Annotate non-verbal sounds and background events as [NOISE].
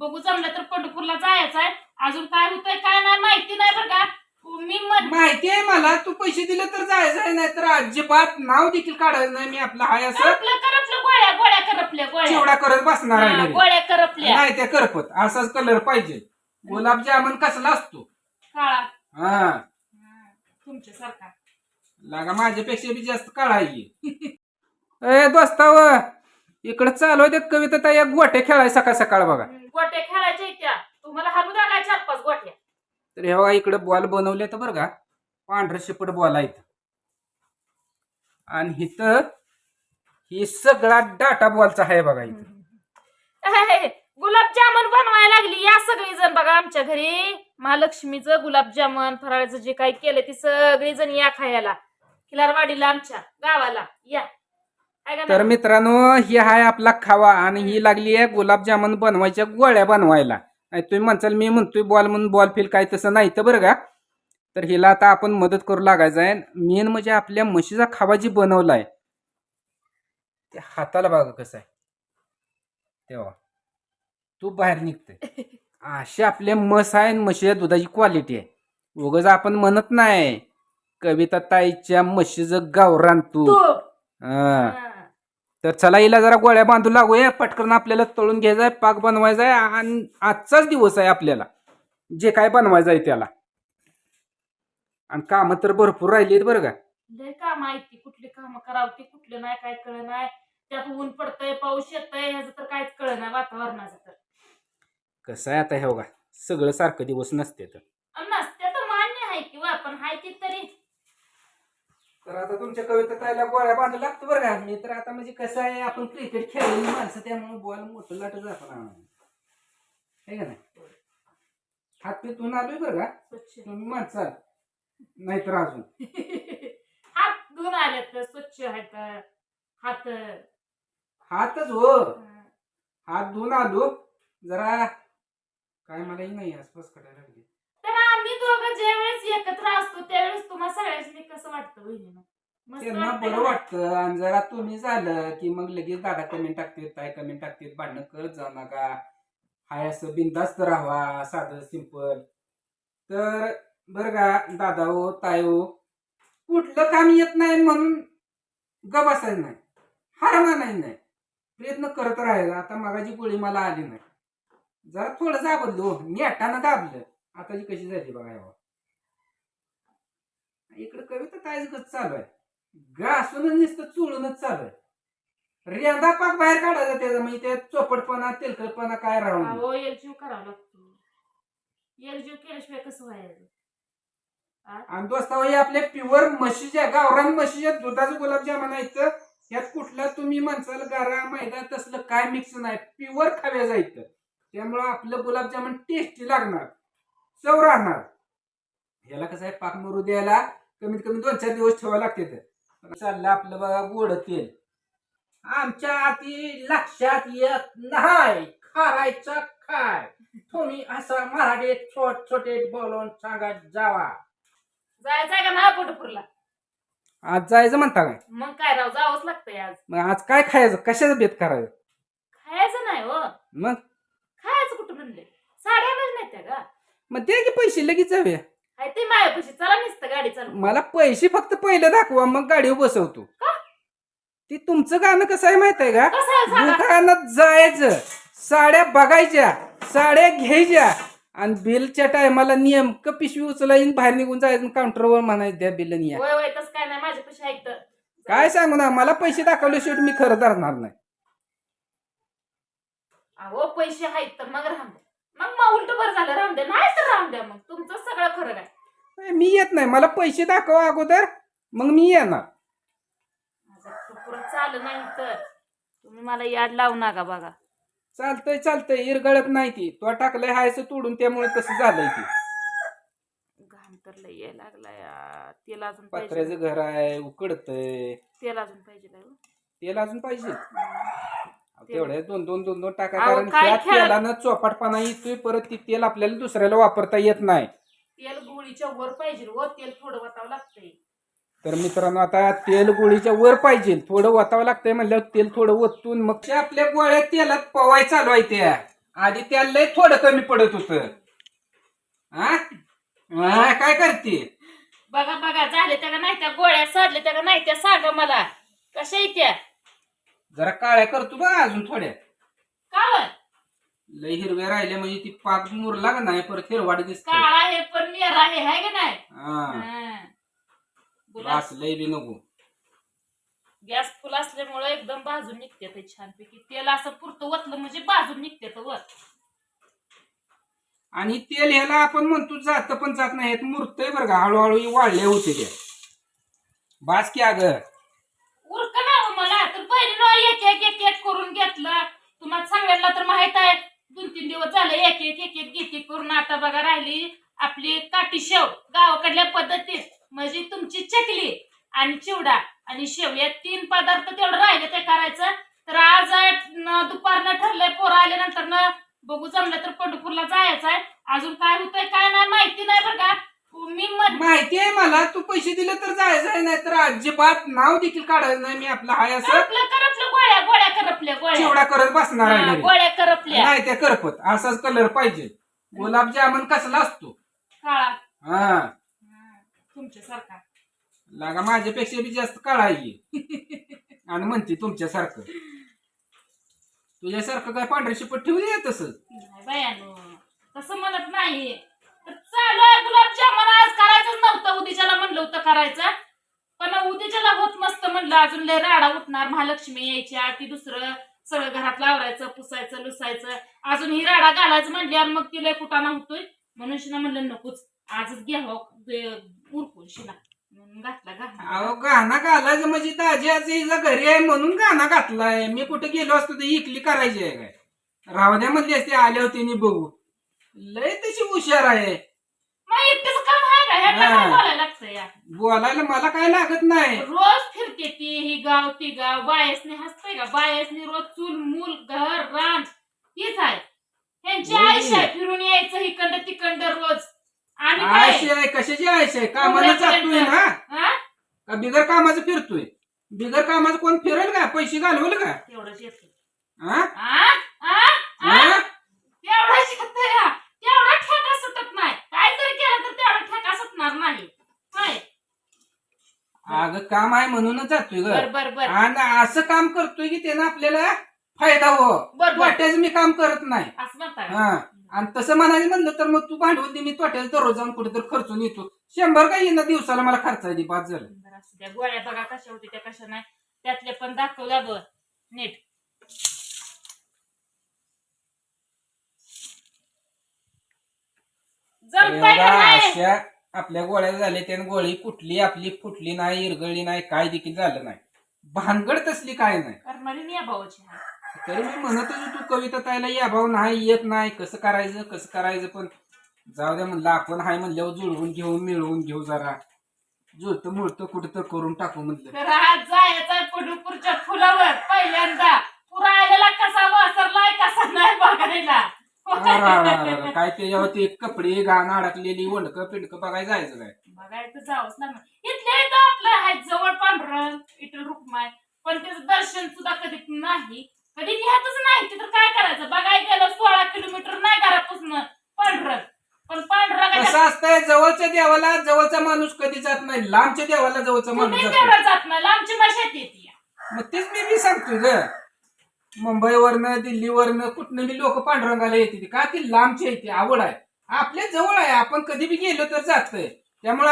बघू जमलं तर पंढरपूरला जायचं आहे. अजून काय होतंय काय नाही माहिती नाही बरं का. मी माहिती आहे मला तू पैसे दिले तर जायचं आहे नाही तर अजिबात नाव देखील काढायचं नाही मी आपलं हाय असं. करपलं करपलं गोळ्या गोळ्या करपल्या गोळ्या. चिवडा करत बसणार आहे घरी. गोळ्या करपल्या. नाही त्या करपत. असाच कलर पाहिजे. गुलाबजामुन कसला असतो? काळा. हा. तुमच्यासारखा. लागा माझ्यापेक्षा बी जास्त काळा आहे [LAUGHS] ए दोस्ताव इकडे चालू आहे त्या कविता त्या गोट्या खेळाय सकाळ सकाळ बघा. गोट्या खेळायच्या त्या. तुम्हाला हाणू लागाय चार पाच गोट्या. तर हे बघा इकडे बॉल बनवले तर बरं का. पांढरं शिपट बॉल आहेत. आणि इथं ही सगळा डाटा बॉलचा आहे बघा इथं. गुलाबजामुन बनवायला लागली. या सगळी जण बघा आमच्या घरी. महालक्ष्मीचं गुलाबजामुन फराळाचं जे काही केलं ती सगळी जण या खायला. खिलारवाडीला आमच्या गावाला. या. तर? मित्रांनो ही आहे आपला खावा आणि ही लागली आहे गुलाबजामुन बनवायच्या गोळ्या बनवायला. तुम्ही म्हणचाल मी म्हणतोय बॉल म्हणून बॉल फील काय तसं नाही तर बरं का. तर हिला आता आपण मदत करू लागायचं आहे. मेन म्हणजे आपल्या म्हशीचा खावा जी बनवलाय त्या हाताला बघा कसं आहे. तेव्हा तूप बाहेर निघते [LAUGHS] अशी आपले म्हस आहे आणि म्हशीच्या दुधाची क्वालिटी आहे. उगाच आपण म्हणत नाही कविता ताईच्या म्हशीचं गावरान तू हा. तर चला हिला जरा गोळ्या बांधू लागूया. पटकन आपल्याला तळून घ्यायचा आहे पाक बनवायचा आहे आणि आजचाच दिवस आहे आपल्याला. जे काय बनवायचं आहे त्याला. आणि कामं तर भरपूर राहिली आहेत बरं का. लय काम आहे ती. कुठली काम करावं ती कुठलं नाही काय कळ नाही. त्यात ऊन पडतंय पाऊस येतंय ह्याचं तर काहीच कळ नाही वातावरणाचं तर. कसं आहे आता हे बघा सगळं सारखं दिवस नसते तर. अन नसते तर मान्य आहे किंवा आपण हाय ती तरी तर आता तुमच्या कविता ताईला गोळ्या बांधू लागतो बरं का? मी तर आता म्हणजे कसं आहे आपण क्रिकेट खेळलेली माणसं त्यामुळे बॉल मोठं लाटच आपण आहे का नाही? हात पितून आलोय बरं का? स्वच्छ. तुम्ही माणसाल नाहीतर अजून. [LAUGHS] हात धुवून आले तर स्वच्छ आहेत हात. हातच हो. हात धुवून आलो. जरा काय मलाही नाही आसपास कटायला लागली. तर आम्ही दोघं ज्या वेळेस एकत्र असतो त्यावेळेस तुम्हाला सगळ्यांनी कसं वाटतं बहिणीनं त्यांना बरं? वाटतं. आणि जरा तुम्ही झालं की मग लगेच दादा कमेंट टाकते ताई कमेंट टाकते भांडणं करत जाऊ नका. हाय असं बिंदास्त राहावा साधं सिंपल तर बरं का दादा हो ताई हो कुठलं काम येत नाही म्हणून ग बसायचं नाही हार मानायचं नाही. प्रयत्न करत राहायचा आता मगाची गोळी मला आली नाही. जरा थोडं दाबलो नेटानं दाबलं. आता जी कशी झाली बघा यावं इकडे कविता ताईच गच चालू आहे? घासूनच नुसतं चुळूनच चालू आहे. रेंदा पाक बाहेर काढायचा त्याचा म्हणजे त्या चोपटपणा तेलकटपणा काय राहून अहो एलजीव करावं लागतो. केल्याशिवाय कसं व्हायचं? आणि हे आपल्या प्युअर म्हशीच्या गावरान म्हशीच्या दुधाचं गुलाबजामुन आहेत यात कुठला तुम्ही माणसाला गारा मैदा तसलं काय मिक्स नाही. प्युअर खाव्या जायचं त्यामुळं आपलं गुलाबजामुन टेस्टी लागणार. चव राहणार. याला कसं आहे? पाक मरू द्यायला. कमीत कमी दोन चार दिवस ठेवावं लागते तर चाललं आपलं बघा गोड तेल. आमच्या आती लक्षात येत नाही. खारायचा काय? तुम्ही असं मराठीत छोट छोटे बोलून सांगत जावा. जायचंय का नाही पंढरपूरला आज जायचं म्हणता काय? मग काय राव जावंच लागतंय आज. मग आज काय खायचं? कशाचं बेत करायचं? खायचं नाही हो. मग? खायचं कुठं म्हणले? साड्या नाही त्या का? मग दे की पैसे लगेच जाऊया. हाय ते मायापाशी चला नुसतं गाडी चालू मला पैसे फक्त पहिले दाखवा मग गाडीवर बसवतो. का? ते तुमचं गाणं कसं आहे माहीत आहे का? कसं आहे सांगा. दुकानात जायचं साड्या बघायच्या साड्या घ्यायच्या आणि बिलच्या टायमाला नेमकं पिशवी उचलाईन बाहेर निघून जायचं काउंटरवर म्हणायचं द्या बिल या. वय वय तसं काय नाही माझ्यापाशी ऐकतं काय सांगू ना मला पैसे दाखवले शेवट मी खरं धरणार नाही. अहो पैसे आहेत तर मग राहून द्या. मग मग उलट बरं झालं राहून द्या. नाही तर राहून द्या मग. तुमचं सगळं खरं काय? मी येत नाही. मला पैसे दाखवा अगोदर. मग मी येणार. माझं टुकुर चालू नाही तर तुम्ही मला याड लावू नका बघा. चालतंय चालतंय. इरगळत नाही ती. तो टाकलंय हायचं तोडून त्यामुळे तसं झालंय ती. घाम तर लय यायला लागला या तेल अजून पाहिजे. पत्र्याचं घर आहे उकडतंय. तेल अजून पाहिजे काय हो? तेल अजून पाहिजे. तेवढे दोन दोन दोन दोन टाका. अहो, कारण काय त्या तेलानं चोपाटपणा येतोय परत ती तेल आपल्याला दुसऱ्याला वापरता येत नाही. तेल गोळीच्या वर पाहिजे व तेल थोडं वतावं लागतंय. तर मित्रांनो आता तेल गोळीच्या वर पाहिजे थोडं वतावं लागतंय म्हणल्यावर तेल थोडं ओतून मग आपल्या गोळ्या तेलात पवाय चालू आहे त्या. आधी त्याला लय थोडं कमी पडत होत. हा काय करते? बघा बघा झाले त्या का नाही त्या? गोळ्या साधल्या त्या का नाही त्या? सांगा मला. कशा येत्या जरा काळ्या करतो बघ अजून थोड्या. का? लय हिरव्या राहिल्या म्हणजे ती पाक मुरला का नाही? परत हिरवाडी दिसते. काळा आहे पण मेरा आहे हाय का नाही? हा. हा. गुलाब बस लय बी नको. गॅस फुल असल्यामुळे एकदम बाजून निघते ते छानपैकी. तेल असं पुरतं वतलं म्हणजे बाजून निघते तर वर आणि तेल ह्याला आपण म्हणतो जात पण जात नाही यात मुरतय बरं का. हळूहळू वाढले होते ते बास की अगं. उरक ना हो मला. तर पहिले ना एक एक एक एक करून घेतलं. तुम्हाला सगळ्यांना तर माहीत आहे झाले एक एक एक एक गीती करून आता बघा राहिली आपली काठी शेव. गावाकडल्या पद्धतीत म्हणजे तुमची चकली आणि चिवडा आणि शेव या तीन पदार्थ तेवढं राहिले ते करायचं. तर आज दुपारनं ठरलंय पोरं आल्यानंतर बघू जमलं तर पंढरपूरला जायचं आहे अजून काय होतंय काय नाही माहिती नाही बरं का. मी माहिती आहे मला. तू पैसे दिले तर जायचं नाही तर अजिबात नाव देखील काढायचं नाही मी आपलं. हाय असं? गोळ्या गोळ्या करपल्या गोळ्या. चिवडा करत बसणार आहे हा, घरी. गोळ्या करपल्या. नाही त्या करपत. असाच कलर पाहिजे. गुलाबजामुन कसला असतो? काळा. हा. तुमच्यासारखा. लागा माझ्यापेक्षा बी जास्त काळा आहे आणि म्हणते तुमच्यासारखं. तुझ्यासारखं काय पांढरी शिपट ठेवू दे तसं? नाही बायानो तसं म्हणत नाही. आहे गुलाबजामुन आज करायचंच नव्हतं. उद्याच्याला म्हणलं होतं करायचं. पण उद्याच्याला होत मस्त म्हणलं अजून लय राडा उठणार. महालक्ष्मी यायच्या आरती दुसरं सगळं घरात लावरायचं पुसायचं लुसायचं. अजून ही राडा घालायचं म्हणल्यावर मग तिला कुटाणा होतोय. म्हणून शिना म्हणलं नकोच. आजच घ्यावं हो, उरकून शिना. म्हणून घातला घातला अहो गाणा घालायचं म्हणजे ताजी आज हिला घरी आहे म्हणून गाणा घातलाय. मी कुठे गेलो असतो तर इकली करायची आहे काय? रावण्या म्हणली असते आल्या होती नी बघू लय तशी हुशार आहे. मग एकटेच काम आहे का ह्यांना काय हा. बोलायला लागतं या? बोलायला मला काय लागत नाही. रोज फिरते ती ही गाव ती गाव. बायसने हसते का? बायसने रोज चूल मूल घर रान हीच आहे. ह्यांची होय. आयुष्य आहे फिरून यायचं हिकंड तिकंड रोज. आणि काय? आहे कशाची आयशी आहे? कामाला जातोय ना? हा? का बिगर कामाचं फिरतोय? बिगर कामाचं कोण फिरेल का? पैसे घालवल का? तेवढंच येतं हा? आ? हा? तेवढंच येतं या. तेवढा ठेका सुटत नाही काय जरी केलं तर तेवढा ठेका सुटणार नाही काय अगं काम आहे म्हणूनच जातोय बर ग. बर बर आणि असं काम करतोय की त्यानं आपल्याला फायदा हो. बर बर. वाट्याचं मी काम करत नाही. असं हा. आणि तसं म्हणायला म्हणलं तर मग तू भांडवल दे मी तोट्याला दररोज जाऊन कुठेतरी खर्चून येतो. शंभर काय येणं दिवसाला मला खर्च आहे बाद झालं. बरं असू द्या. गोळ्या बघा कशा होत्या त्या कशा नाही. त्यातले पण दाखवल्या बघ नीट. जमताय का एवढा नाही? अशा आपल्या गोळ्या झाल्या त्यानं गोळी कुठली आपली फुटली नाही इरगळली नाही काय देखील झालं नाही. भानगड तसली काय नाही. भावाची तरी मी म्हणत होतो तू कविता ताईला या भाऊ नाही येत नाही कसं करायचं कसं करायचं पण जाऊ द्या म्हणलं आपण हाय म्हणल्यावर जुळवून घेऊ मिळवून घेऊ जरा. जुळतं मुळतं कुठं तर करून टाकू म्हणलं. तर आज जायचं पंढरपूरच्या फुलावर पहिल्यांदा. पुरा आलेला कसा वासरलाय कसा नाही बघायला. अरारारारा, काय त्याच्यावरती कपडे घाण अडकलेली वंडकं पिंडकं बघायला जायचं काय बघायचं जावंच लागणार इथल्या इथं आपलं आहे जवळ पांढरं इथं रुक्माय पण त्याचं दर्शन सुद्धा कधी नाही. कधी लिहातच नाही. तिथं काय करायचं? बघायला गेलं सोळा किलोमीटर नाही घरापासून. पांढरं. पण पांढरा कसं असतंय जवळच्या देवाला जवळचा माणूस कधी जात नाही. लांबच्या देवाला जवळचा माणूस तुम्ही जातो तेवढं जात नाही आमची मशात येते मग तेच मी बी सांगतोय ग. मुंबईवरनं दिल्लीवरनं कुठनं बी लोक पांडुरंगाला येते का ती लांबची येते आवड आहे. आपल्या जवळ आहे. आपण कधी बी गेलो तर जातोय. त्यामुळे